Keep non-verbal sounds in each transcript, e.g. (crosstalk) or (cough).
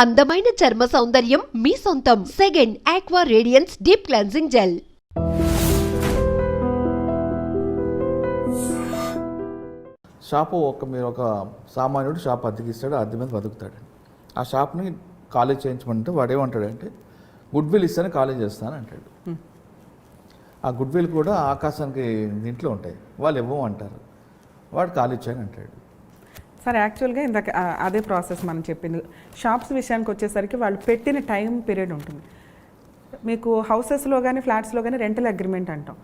అందమైన చర్మ సౌందర్యం మీ సొంతం. Second aqua radiance deep cleansing gel shop ఒక మీరు ఒక సామాన్యుడు షాప్ అద్దెకిస్తాడు అద్దె మీద బతుకుతాడు. ఆ షాప్ని ఖాళీ చేయించమంటే వాడు ఏమంటాడంటే గుడ్ విల్ ఇస్తాను ఖాళీ చేస్తాను అంటాడు. ఆ గుడ్ విల్ కూడా ఆకాశానికి దీంట్లో ఉంటాయి. వాళ్ళు ఇవ్వము అంటారు వాడు ఖాళీ చేయని అంటాడు. సరే యాక్చువల్గా ఇందాక అదే ప్రాసెస్ మనం చెప్పింది. షాప్స్ విషయానికి వచ్చేసరికి వాళ్ళు పెట్టిన టైం పీరియడ్ ఉంటుంది. మీకు హౌసెస్లో కానీ ఫ్లాట్స్లో కానీ రెంటల్ అగ్రిమెంట్ అంటాం.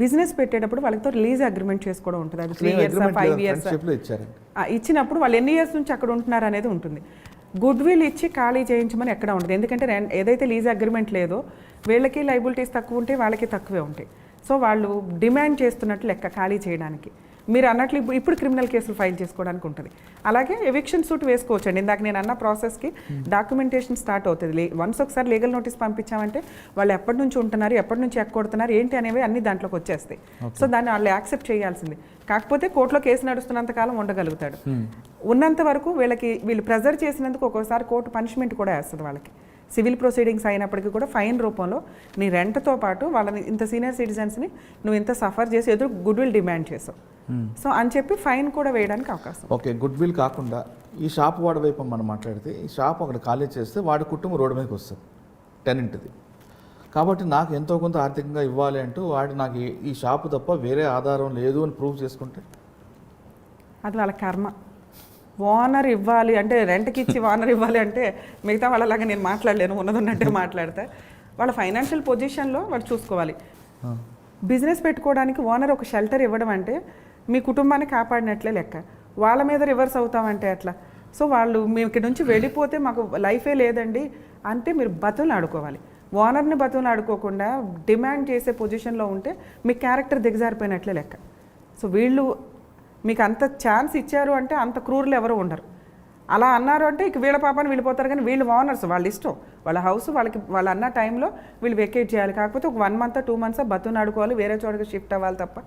బిజినెస్ పెట్టేటప్పుడు వాళ్ళతో లీజ్ అగ్రిమెంట్ చేసుకోవడం ఉంటుంది. అది త్రీ ఇయర్స్ ఫైవ్ ఇయర్స్ ఇచ్చినప్పుడు వాళ్ళు ఎన్ని ఇయర్స్ నుంచి అక్కడ ఉంటున్నారు అనేది ఉంటుంది. గుడ్ విల్ ఇచ్చి ఖాళీ చేయించమని ఎక్కడ ఉండదు. ఎందుకంటే ఏదైతే లీజ్ అగ్రిమెంట్ లేదో వీళ్ళకి లైబిలిటీస్ తక్కువ ఉంటాయి వాళ్ళకి తక్కువే ఉంటాయి. సో వాళ్ళు డిమాండ్ చేస్తున్నట్లు లెక్క ఖాళీ చేయడానికి. మీరు అన్నట్లు ఇప్పుడు ఇప్పుడు క్రిమినల్ కేసులు ఫైల్ చేసుకోవడానికి ఉంటుంది. అలాగే ఎవిక్షన్ సూట్ వేసుకోవచ్చండి. ఇందాక నేను అన్న ప్రాసెస్కి డాక్యుమెంటేషన్ స్టార్ట్ అవుతుంది. వన్స్ ఒకసారి లీగల్ నోటీస్ పంపించామంటే వాళ్ళు ఎప్పటి నుంచి ఉంటున్నారు ఎప్పటి నుంచి ఎక్కొడుతున్నారు ఏంటి అనేవి అన్ని దాంట్లోకి వచ్చేస్తాయి. సో దాన్ని వాళ్ళు యాక్సెప్ట్ చేయాల్సింది. కాకపోతే కోర్టులో కేసు నడుస్తున్నంత కాలం ఉండగలుగుతాడు. ఉన్నంత వరకు వీళ్ళకి వీళ్ళు ప్రెజర్ చేసినందుకు ఒక్కోసారి కోర్టు పనిష్మెంట్ కూడా వేస్తుంది వాళ్ళకి. సివిల్ ప్రొసీడింగ్స్ అయినప్పటికీ కూడా ఫైన్ రూపంలో నీ రెంట్తో పాటు వాళ్ళని ఇంత సీనియర్ సిటిజన్స్ని నువ్వు ఇంత సఫర్ చేసి ఎదురు గుడ్ విల్ డిమాండ్ చేసావు. సో అని చెప్పి ఫైన్ కూడా వేయడానికి అవకాశం ఓకే గుడ్ విల్ కాకుండా ఈ షాప్ వాడి వైపు మనం మాట్లాడితే ఈ షాప్ అక్కడ ఖాళీ చేస్తే వాడి కుటుంబం రోడ్డు మీదకి వస్తుంది టెనెంట్ది. కాబట్టి నాకు ఎంతో కొంత ఆర్థికంగా ఇవ్వాలి అంటూ వాడు నాకు ఈ- ఈ షాపు తప్ప వేరే ఆధారం లేదు అని ప్రూవ్ చేసుకుంటే? అది వాళ్ళ కర్మ. ఓనర్ ఇవ్వాలి అంటే రెంట్కి ఇచ్చి ఓనర్ ఇవ్వాలి అంటే మిగతా వాళ్ళలాగా నేను మాట్లాడలేను ఉన్నది ఉన్నట్టే మాట్లాడితే. వాళ్ళ ఫైనాన్షియల్ పొజిషన్లో వాళ్ళు చూసుకోవాలి. బిజినెస్ పెట్టుకోవడానికి ఓనర్ ఒక షెల్టర్ ఇవ్వడం అంటే మీ కుటుంబాన్ని కాపాడినట్లే లెక్క. వాళ్ళ మీద రివర్స్ అవుతామంటే అట్లా సో వాళ్ళు మీ ఇక్కడ నుంచి వెళ్ళిపోతే మాకు లైఫే లేదండి అంటే మీరు బతులు ఆడుకోవాలి. ఓనర్ని బతులు ఆడుకోకుండా డిమాండ్ చేసే పొజిషన్లో ఉంటే మీ క్యారెక్టర్ దిగజారిపోయినట్లే లెక్క. సో వీళ్ళు మీకు అంత ఛాన్స్ ఇచ్చారు అంటే అంత క్రూరులు ఎవరు ఉండరు. అలా అన్నారు అంటే ఇక వీళ్ళ పాపాన్ని వెళ్ళిపోతారు కానీ వీళ్ళు ఓనర్స్ వాళ్ళ ఇష్టం. వాళ్ళ హౌస్ వాళ్ళకి వాళ్ళు అన్న టైంలో వీళ్ళు వెకేట్ చేయాలి. కాకపోతే ఒక వన్ మంత్ టూ మంత్స్ బతుని ఆడుకోవాలి వేరే చోటకి షిఫ్ట్ అవ్వాలి తప్ప.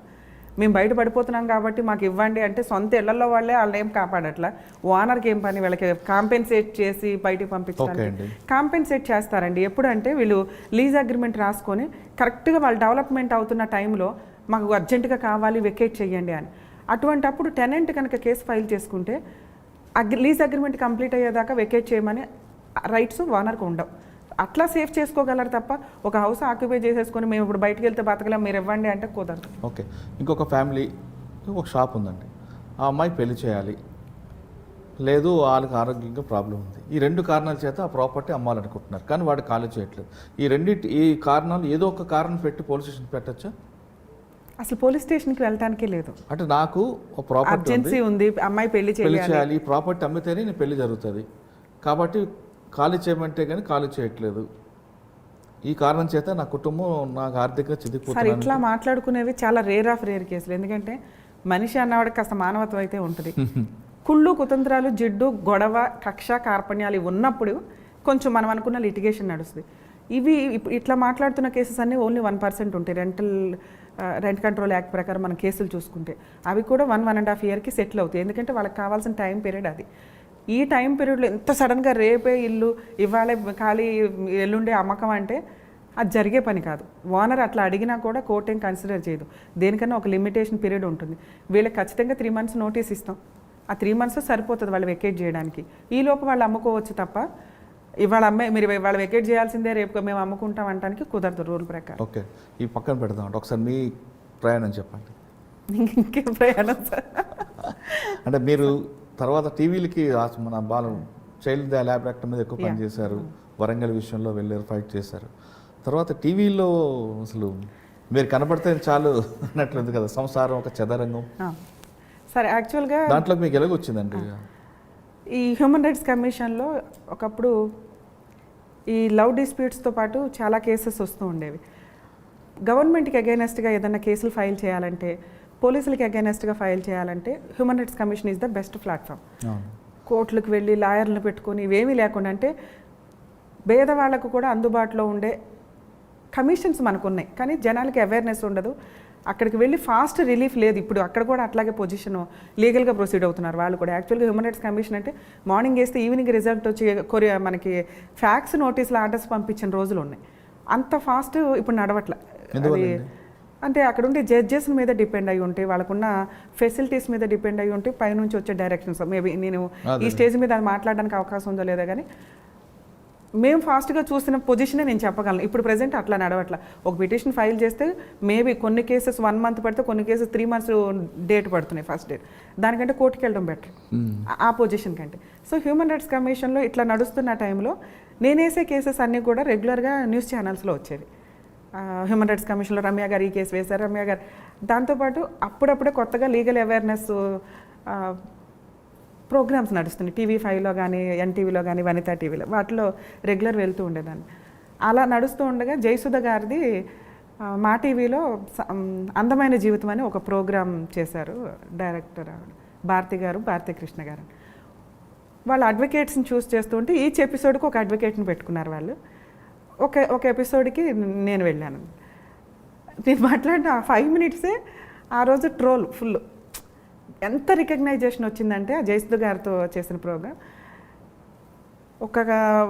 మేము బయట పడిపోతున్నాం కాబట్టి మాకు ఇవ్వండి అంటే సొంత ఇళ్ళలో వాళ్ళే వాళ్ళని ఏం కాపాడట్లా? ఓనర్కి ఏం పని? వీళ్ళకి కాంపెన్సేట్ చేసి బయటికి పంపించడానికి. కాంపెన్సేట్ చేస్తారండి. ఎప్పుడంటే వీళ్ళు లీజ్ అగ్రిమెంట్ రాసుకొని కరెక్ట్గా వాళ్ళు డెవలప్మెంట్ అవుతున్న టైంలో మాకు అర్జెంటుగా కావాలి వెకేట్ చేయండి అని. అటువంటప్పుడు టెనెంట్ కనుక కేసు ఫైల్ చేసుకుంటే అగ్రి లీజ్ అగ్రిమెంట్ కంప్లీట్ అయ్యేదాకా వెకేట్ చేయమని రైట్స్ ఓనర్కి ఉండవు. అట్లా సేఫ్ చేసుకోగలరు తప్ప ఒక హౌస్ ఆక్యుపై చేసేసుకొని మేము ఇప్పుడు బయటకు వెళ్తే బతకలేం మీరు ఇవ్వండి అంటే కుదరదు. ఓకే. ఇంకొక ఫ్యామిలీ ఒక షాప్ ఉందండి. ఆ అమ్మాయి పెళ్ళి చేయాలి. లేదు వాళ్ళకి ఆరోగ్యంగా ప్రాబ్లం ఉంది. ఈ రెండు కారణాల చేత ఆ ప్రాపర్టీ అమ్మాలనుకుంటున్నారు. కానీ వాడు ఖాళీ చేయట్లేదు. ఈ రెండింటి ఈ కారణాలు ఏదో ఒక కారణం పెట్టి పోలీస్ స్టేషన్ పెట్టచ్చా? అసలు పోలీస్ స్టేషన్కి వెళ్ళటానికే లేదు. అంటే నాకు ప్రాపర్టీ ఉంది. అమ్మాయి పెళ్ళి చేయాలి. ఈ ప్రాపర్టీ అమ్మితేనే నేను పెళ్ళి జరుగుతుంది. కాబట్టి ఖాళీ చేయమంటే కానీ ఖాళీ చేయట్లేదు. ఈ కారణం చేత నా కుటుంబం నాకు ఆర్థికంగా సార్ చిదిగిపోతున్నాను ఇట్లా మాట్లాడుకునేవి చాలా రేర్ ఆఫ్ రేర్ కేసులు ఎందుకంటే మనిషి అన్నవాడికి కాస్త మానవత్వం అయితే ఉంటుంది. (laughs) కుళ్ళు కుతంత్రాలు జిడ్డు గొడవ కక్ష కార్పణ్యాలు ఇవి ఉన్నప్పుడు కొంచెం మనం అనుకున్న లిటిగేషన్ నడుస్తుంది. ఇవి ఇట్లా మాట్లాడుతున్న కేసెస్ అన్నీ ఓన్లీ వన్ పర్సెంట్ ఉంటాయి. రెంటల్ రెంట్ కంట్రోల్ యాక్ట్ ప్రకారం మనం కేసులు చూసుకుంటే అవి కూడా వన్ వన్ అండ్ హాఫ్ ఇయర్కి సెటిల్ అవుతాయి. ఎందుకంటే వాళ్ళకి కావాల్సిన టైం పీరియడ్ అది. ఈ టైం పీరియడ్లో ఎంత సడన్గా రేపే ఇల్లు ఇవాళ ఖాళీ ఎల్లుండే అమ్మకం అంటే అది జరిగే పని కాదు. ఓనర్ అట్లా అడిగినా కూడా కోర్ట్ ఏం కన్సిడర్ చేయదు. దేనికన్నా ఒక లిమిటేషన్ పీరియడ్ ఉంటుంది. వీళ్ళకి ఖచ్చితంగా త్రీ మంత్స్ నోటీస్ ఇస్తాం. ఆ త్రీ మంత్స్ సరిపోతుంది వాళ్ళు వెకేట్ చేయడానికి. ఈ లోపు వాళ్ళు అమ్ముకోవచ్చు తప్ప ఇవాళ అమ్మే మీరు ఇవాళ వెకేట్ చేయాల్సిందే రేపు మేము అమ్ముకుంటాం అంటానికి కుదరదు రూల్ ప్రకారం. ఓకే ఈ పక్కన పెడదాం అంటే ఒకసారి మీ ప్రయాణం చెప్పండి. ఇంకేం ప్రయాణం సార్. అంటే మీరు తర్వాత టీవీలకి మన బాలు చైల్డ్ ల్యాబ్ యాక్ట్ మీద ఎక్కువ పని. చేశారు. వరంగల్ విషయంలో వెళ్ళారు ఫైట్ చేశారు. తర్వాత టీవీలో అసలు మీరు కనపడితే చాలు అన్నట్లుంది కదా సంసారం ఒక చదరంగం. సరే యాక్చువల్గా దాంట్లో మీకు ఎలాగొచ్చిందండి? ఈ హ్యూమన్ రైట్స్ కమిషన్లో ఒకప్పుడు ఈ లవ్ డిస్ప్యూట్స్తో పాటు చాలా కేసెస్ వస్తూ ఉండేవి. గవర్నమెంట్కి అగైనెస్ట్గా ఏదైనా కేసులు ఫైల్ చేయాలంటే పోలీసులకి అగైనెస్ట్గా ఫైల్ చేయాలంటే human rights commission is the best platform. కోర్టులకు వెళ్ళి లాయర్లను పెట్టుకొని ఇవేమీ లేకుండా అంటే పేదవాళ్ళకు కూడా అందుబాటులో ఉండే కమిషన్స్ మనకు ఉన్నాయి కానీ జనాలకి అవేర్నెస్ ఉండదు. అక్కడికి వెళ్ళి ఫాస్ట్ రిలీఫ్ లేదు. ఇప్పుడు అక్కడ కూడా అట్లాగే పొజిషన్ లీగల్గా ప్రొసీడ్ అవుతున్నారు వాళ్ళు కూడా. యాక్చువల్గా హ్యూమన్ రైట్స్ కమిషన్ అంటే మార్నింగ్ వేస్తే ఈవినింగ్ రిజల్ట్ వచ్చి కొరియా మనకి ఫ్యాక్స్ నోటీసులు ఆర్డర్స్ పంపించిన రోజులు ఉన్నాయి. అంత ఫాస్ట్ ఇప్పుడు నడవట్ల. అది? అంటే అక్కడ ఉండే జడ్జెస్ మీద డిపెండ్ అయి ఉంటాయి వాళ్ళకున్న ఫెసిలిటీస్ మీద డిపెండ్ అయి ఉంటే పైనుంచి వచ్చే డైరెక్షన్స్. మేబీ నేను ఈ. స్టేజ్ మీద మాట్లాడడానికి అవకాశం ఉందో లేదో కానీ మేము ఫాస్ట్గా చూసిన పొజిషనే నేను చెప్పగలను. ఇప్పుడు ప్రజెంట్ అట్లా నడవట్ల. ఒక పిటిషన్ ఫైల్ చేస్తే మేబీ కొన్ని కేసెస్ వన్ మంత్ పడితే కొన్ని కేసెస్ త్రీ మంత్స్ డేట్ పడుతున్నాయి ఫస్ట్ డేట్ దానికంటే కోర్టుకి వెళ్ళడం బెటర్ ఆ పొజిషన్ కంటే. సో హ్యూమన్ రైట్స్ కమిషన్లో ఇట్లా నడుస్తున్న టైంలో నేనేసే కేసెస్ అన్నీ కూడా రెగ్యులర్గా న్యూస్ ఛానల్స్లో వచ్చేవి. హ్యూమన్ రైట్స్ కమిషన్లో రమ్య గారు ఈ కేసు వేశారు రమ్య గారు. దాంతోపాటు అప్పుడప్పుడే కొత్తగా లీగల్ అవేర్నెస్ ప్రోగ్రామ్స్ నడుస్తున్నాయి. టీవీ ఫైవ్లో కానీ ఎన్టీవీలో కానీ వనితా టీవీలో వాటిలో రెగ్యులర్ వెళ్తూ ఉండేదాన్ని. అలా నడుస్తూ ఉండగా జయసుధ గారిది మా టీవీలో అందమైన జీవితం అని ఒక ప్రోగ్రామ్ చేశారు డైరెక్టర్ ఆవిడ. భారతి గారు భారతీ కృష్ణ గారు. వాళ్ళ అడ్వకేట్స్ని చూస్ చేస్తూ ఉంటే ఈచ్ ఎపిసోడ్కి ఒక అడ్వకేట్ని పెట్టుకున్నారు వాళ్ళు. ఒక ఒక ఎపిసోడ్కి నేను వెళ్ళాను. నేను మాట్లాడిన ఫైవ్ మినిట్సే ఆ రోజు ట్రోల్ ఫుల్. ఎంత రికగ్నైజేషన్ వచ్చిందంటే ఆ జయసుధ గారితో చేసిన ప్రోగ్రామ్ ఒక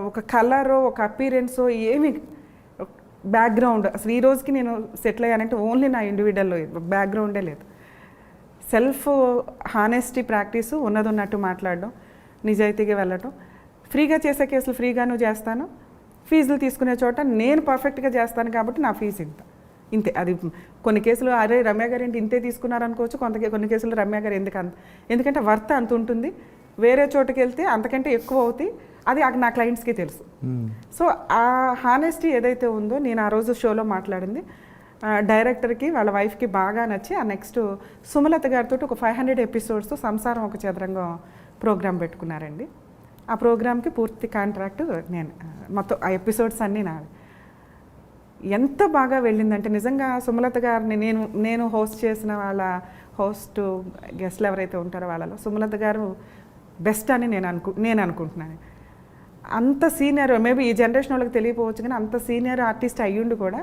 ఒక కలరో ఒక అపీరెన్సో ఏమి బ్యాక్గ్రౌండ్ అసలు ఈ రోజుకి నేను సెటిల్ అయ్యానంటే ఓన్లీ నా ఇండివిజువల్ బ్యాక్గ్రౌండే లేదు. సెల్ఫ్ హానెస్టీ ప్రాక్టీసు ఉన్నది ఉన్నట్టు మాట్లాడడం నిజాయితీగా వెళ్ళటం. ఫ్రీగా చేసే కేసులు ఫ్రీగాను చేస్తాను. ఫీజులు తీసుకునే చోట నేను పర్ఫెక్ట్గా చేస్తాను కాబట్టి నా ఫీజు ఇంత. ఇంతే అది కొన్ని కేసులు అరే రమ్య గారు ఏంటి ఇంతే తీసుకున్నారు అనుకోవచ్చు కొంత కొన్ని కేసులు రమ్య గారు ఎందుకు అంత ఎందుకంటే వర్త్ అంత ఉంటుంది వేరే చోటుకి వెళ్తే అంతకంటే ఎక్కువ అవుతాయి అది నా క్లయింట్స్కి తెలుసు. సో ఆ హానెస్టీ ఏదైతే ఉందో నేను ఆ రోజు షోలో మాట్లాడింది డైరెక్టర్కి వాళ్ళ వైఫ్కి బాగా నచ్చి ఆ నెక్స్ట్ సుమలత గారితో ఒక ఫైవ్ హండ్రెడ్ ఎపిసోడ్స్ సంసారం ఒక చదరంగం ప్రోగ్రామ్ పెట్టుకున్నారండి. ఆ ప్రోగ్రామ్కి పూర్తి కాంట్రాక్ట్ నేను మొత్తం ఆ ఎపిసోడ్స్ అన్నీ నావి. ఎంత బాగా వెళ్ళిందంటే నిజంగా సుమలత గారిని నేను నేను హోస్ట్ చేసిన వాళ్ళ హోస్ట్ గెస్ట్లు ఎవరైతే ఉంటారో వాళ్ళలో సుమలత గారు బెస్ట్ అని నేను అనుకు నేను అనుకుంటున్నాను. అంత సీనియర్ మేబీ ఈ జనరేషన్ వాళ్ళకి తెలియపోవచ్చు కానీ అంత సీనియర్ ఆర్టిస్ట్ అయ్యుండి కూడా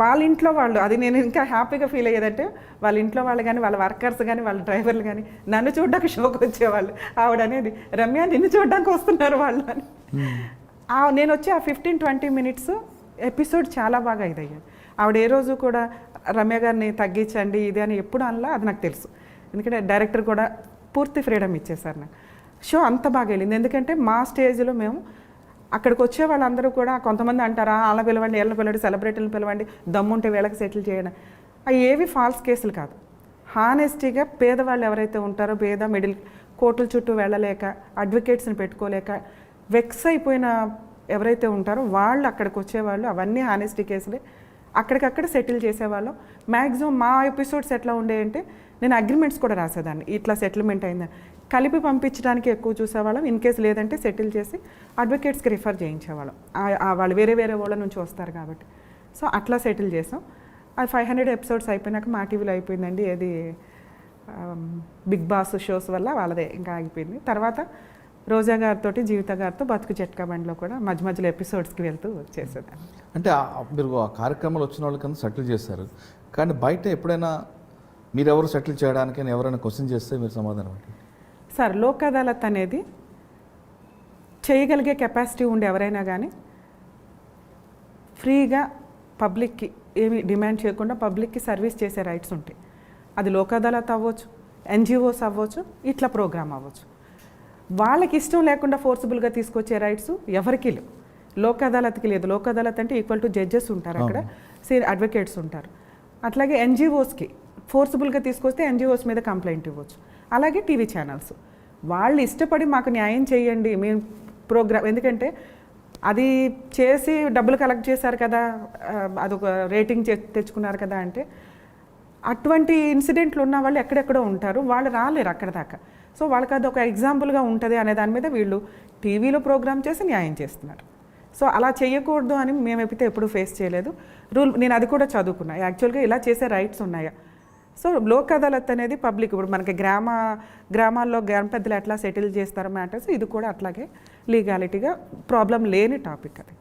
వాళ్ళ ఇంట్లో వాళ్ళు అది నేను ఇంకా హ్యాపీగా ఫీల్ అయ్యేదంటే వాళ్ళ ఇంట్లో వాళ్ళు కానీ వాళ్ళ వర్కర్స్ కానీ వాళ్ళ డ్రైవర్లు కానీ నన్ను చూడడానికి షోకి వచ్చేవాళ్ళు. ఆవిడ అనేది రమ్య నిన్ను చూడడానికి వస్తున్నారు వాళ్ళు అని. ఆ నేను వచ్చి ఆ ఫిఫ్టీన్ ట్వంటీ మినిట్స్ ఎపిసోడ్ చాలా బాగా ఇదయ్యాను ఆవిడ ఏ రోజు కూడా రమ్య గారిని తగ్గించండి ఇది అని ఎప్పుడు అనలా అది నాకు తెలుసు. ఎందుకంటే డైరెక్టర్ కూడా పూర్తి ఫ్రీడమ్ ఇచ్చేసారు నాకు. షో అంత బాగా వెళ్ళింది. ఎందుకంటే మా స్టేజ్లో మేము అక్కడికి వచ్చే వాళ్ళందరూ కూడా కొంతమంది అంటారా వాళ్ళ పిలవండి వీళ్ళని పిలవండి సెలబ్రిటీలను పిలవండి దమ్ముంటే వీళ్ళకి సెటిల్ చేయడం. అవి ఏవి ఫాల్స్ కేసులు కాదు. హానెస్టీగా పేదవాళ్ళు ఎవరైతే ఉంటారో పేద మిడిల్ కోర్టుల చుట్టూ వెళ్ళలేక అడ్వకేట్స్ని పెట్టుకోలేక వెక్స్ అయిపోయిన ఎవరైతే ఉంటారో వాళ్ళు అక్కడికి వచ్చేవాళ్ళు అవన్నీ హానెస్టీ కేసులే అక్కడికక్కడ సెటిల్ చేసేవాళ్ళం. మ్యాక్సిమం మా ఎపిసోడ్స్ ఎట్లా ఉండేయంటే నేను అగ్రిమెంట్స్ కూడా రాసేదాన్ని. ఇట్లా సెటిల్మెంట్ అయిందని. కలిపి పంపించడానికి ఎక్కువ చూసేవాళ్ళం. ఇన్ కేసు లేదంటే సెటిల్ చేసి అడ్వకేట్స్కి రిఫర్ చేయించేవాళ్ళం. వాళ్ళు వేరే వేరే వాళ్ళ నుంచి వస్తారు కాబట్టి. సో అట్లా సెటిల్ చేసాం. అది ఫైవ్ హండ్రెడ్ ఎపిసోడ్స్ అయిపోయినాక మా టీవీలో అయిపోయిందండి. అది బిగ్ బాస్ షోస్ వల్ల వాళ్ళదే. ఇంకా ఆగిపోయింది తర్వాత రోజా గారితో జీవిత గారితో బతుకు చెట్కా బండిలో కూడా మధ్య మధ్యలో ఎపిసోడ్స్కి వెళ్తూ చేసేదాన్ని. అంటే మీరు ఆ కార్యక్రమాలు వచ్చిన వాళ్ళకన్నా సెటిల్ చేస్తారు కానీ బయట ఎప్పుడైనా మీరెవరు సెటిల్ చేయడానికి ఎవరైనా క్వశ్చన్ చేస్తే మీరు సమాధానం సార్ లోక్ అదాలత్ అనేది చేయగలిగే కెపాసిటీ ఉండి ఎవరైనా కానీ ఫ్రీగా పబ్లిక్కి ఏమి డిమాండ్ చేయకుండా పబ్లిక్కి సర్వీస్ చేసే రైట్స్ ఉంటాయి. అది లోక్ అదాలత్ అవ్వచ్చు ఎన్జిఓస్ అవ్వచ్చు ఇట్లా ప్రోగ్రామ్ అవ్వచ్చు. వాళ్ళకి ఇష్టం లేకుండా ఫోర్సిబుల్గా తీసుకొచ్చే రైట్స్ ఎవరికి లేవు. లోక్ అదాలత్కి లేదు. లోక్ అదాలత్ అంటే ఈక్వల్ టు జడ్జెస్ ఉంటారు అక్కడ. సీ అడ్వకేట్స్ ఉంటారు. అట్లాగే ఎన్జిఓస్కి ఫోర్సిబుల్గా తీసుకొస్తే ఎన్జిఓస్ మీద కంప్లైంట్ ఇవ్వచ్చు. అలాగే టీవీ ఛానల్స్ వాళ్ళు ఇష్టపడి మాకు న్యాయం చేయండి మేము ప్రోగ్రామ్ ఎందుకంటే అది చేసి డబ్బులు కలెక్ట్ చేశారు కదా అదొక రేటింగ్ తెచ్చుకున్నారు కదా అంటే అటువంటి ఇన్సిడెంట్లు ఉన్న వాళ్ళు ఎక్కడెక్కడో ఉంటారు వాళ్ళు రాలేరు అక్కడ దాకా. సో వాళ్ళకి అది ఒక ఎగ్జాంపుల్గా ఉంటుంది అనే దాని మీద వీళ్ళు టీవీలో ప్రోగ్రామ్ చేసి న్యాయం చేస్తున్నారు. సో అలా చేయకూడదు అని మేము ఎప్పుడు ఫేస్ చేయలేదు. రూల్ నేను అది కూడా చదువుకున్నా. యాక్చువల్గా ఇలా చేసే రైట్స్ ఉన్నాయా? సో లోక్ అదాలత్ అనేది పబ్లిక్ ఇప్పుడు మనకి గ్రామ గ్రామాల్లో గ్రామ పెద్దలు ఎట్లా సెటిల్ చేస్తారు మ్యాటర్స్ ఇది కూడా అట్లాగే లీగాలిటీగా ప్రాబ్లం లేని టాపిక్ అది.